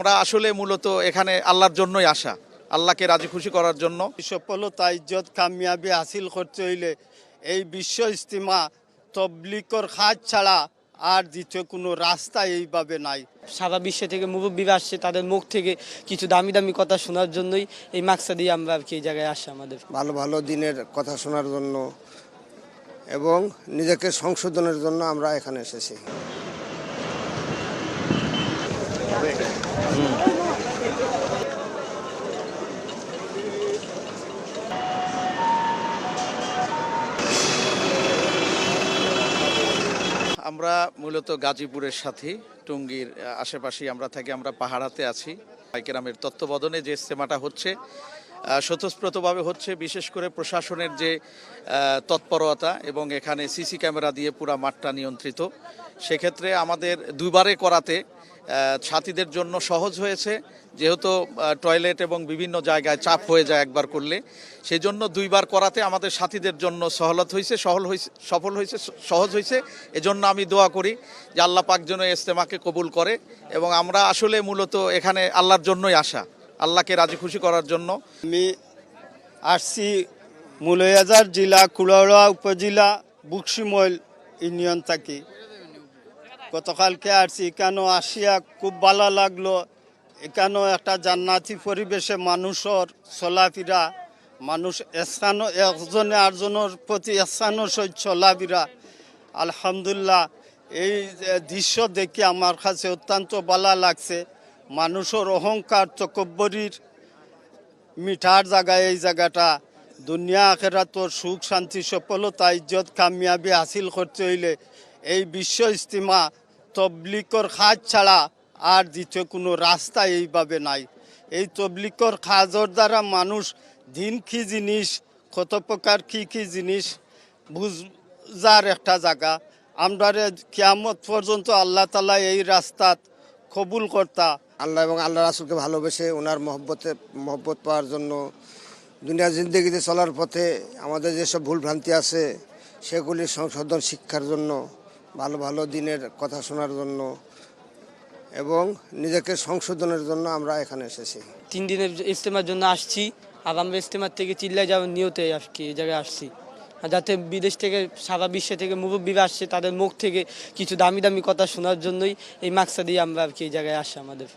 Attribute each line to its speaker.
Speaker 1: আমরা আসলে মূলত এখানে আল্লাহর জন্যই আসা আল্লাহকে রাজি খুশি করার জন্য।
Speaker 2: সফলতা ইজ্জত কামিয়াবি হাসিল করতে হইলে এই বিশ্ব ইস্তিমা তবলিকর খাজ ছাড়া আর দ্বিতীয় কোনো রাস্তা এইভাবে নাই।
Speaker 3: সারা বিশ্ব থেকে মুরব্বীরা আসছে তাদের মুখ থেকে কিছু দামি দামি কথা শোনার জন্যই এই মাকসাদি আমরা আর কি এই জায়গায় আসি আমাদের।
Speaker 4: ভালো ভালো দিনের কথা শোনার জন্য এবং নিজেকে সংশোধনের জন্য আমরা এখানে এসেছি।
Speaker 1: আমরা মূলত গাজীপুরের সাথে টুঙ্গির আহ, আশেপাশেই আমরা থাকি আমরা পাহাড়াতে আছি। পাইকেরামের তত্ত্বাবধানে যে ইস্তেমাটা হচ্ছে স্বতঃস্ফূর্তভাবে হচ্ছে বিশেষ করে প্রশাসনের যে তৎপরতা এবং এখানে সিসি ক্যামেরা দিয়ে পুরা মাঠটা নিয়ন্ত্রিত। সেক্ষেত্রে আমাদের দুইবারে করাতে সাথীদের জন্য সহজ হয়েছে। যেহেতু টয়লেট এবং বিভিন্ন জায়গায় চাপ হয়ে যায় একবার করলে। সেই জন্য দুইবার করাতে আমাদের সাথীদের জন্য সহলত হয়েছে সহল হয়েছে সফল হয়েছে সহজ হয়েছে এজন্য আমি দোয়া করি যে আল্লাহ পাক যেন ইস্তেমাকে কবুল করে এবং আমরা আসলে মূলত এখানে আল্লাহর জন্যই আসা, আল্লাহকে রাজি খুশি করার জন্য।
Speaker 2: আমি আসছি মুলয়াজার জেলা কুড়াউড়া উপজেলা বুকসিমইল ইউনিয়ন থাকি। গতকালকে আসছি কেন আসিয়া খুব ভালো লাগল। এখানেও একটা জান্নাতি পরিবেশে মানুষের চলাফেরা, মানুষ স্থানও একজনে আরেকজনের প্রতি স্থানও সহিত চলাফেরা। আলহামদুলিল্লাহ, এই দৃশ্য দেখে আমার কাছে অত্যন্ত ভালো লাগছে। মানুষের অহংকার তকব্বরির মিঠার জায়গায় এই জায়গাটা। দুনিয়া আখেরা তোর সুখ, শান্তি, সফলতা, ইজ্জত কামিয়াবি হাসিল করতে হইলে এই বিশ্ব ইস্তিমা তবলিকর খাজ ছাড়া আর দ্বিতীয় কোনো রাস্তা এইভাবে নাই। এই তবলিকর খাজর দ্বারা মানুষ দিন কি জিনিস, কত প্রকার কী কী জিনিস বুঝার একটা জায়গা। আমরা কিয়ামত পর্যন্ত আল্লাহ তালা এই রাস্তাত কবুল কর্তা।
Speaker 4: আল্লাহ এবং আল্লাহ রাসুলকে ভালোবেসে ওনার মহব্বতে, মহব্বত পাওয়ার জন্য দুনিয়া জিন্দগিতে চলার পথে আমাদের যেসব ভুল ভ্রান্তি আছে, সেগুলি সংশোধন শিক্ষার জন্য ভালো ভালো দিনের কথা শোনার জন্য এবং নিজেকে সংশোধনের জন্য আমরা এখানে এসেছি।
Speaker 3: তিন দিনের ইজতেমার জন্য আসছি, আর আমরা ইজতেমার থেকে চিল্লায় যাওয়ার নিয়তে আর কি এই জায়গায় আসছি। যাতে বিদেশ থেকে, সারা বিশ্ব থেকে মুরব্বীরা আসছে, তাদের মুখ থেকে কিছু দামি দামি কথা শোনার জন্যই এই মাকসাদি আমরা আর কি এই জায়গায় আসি আমাদের।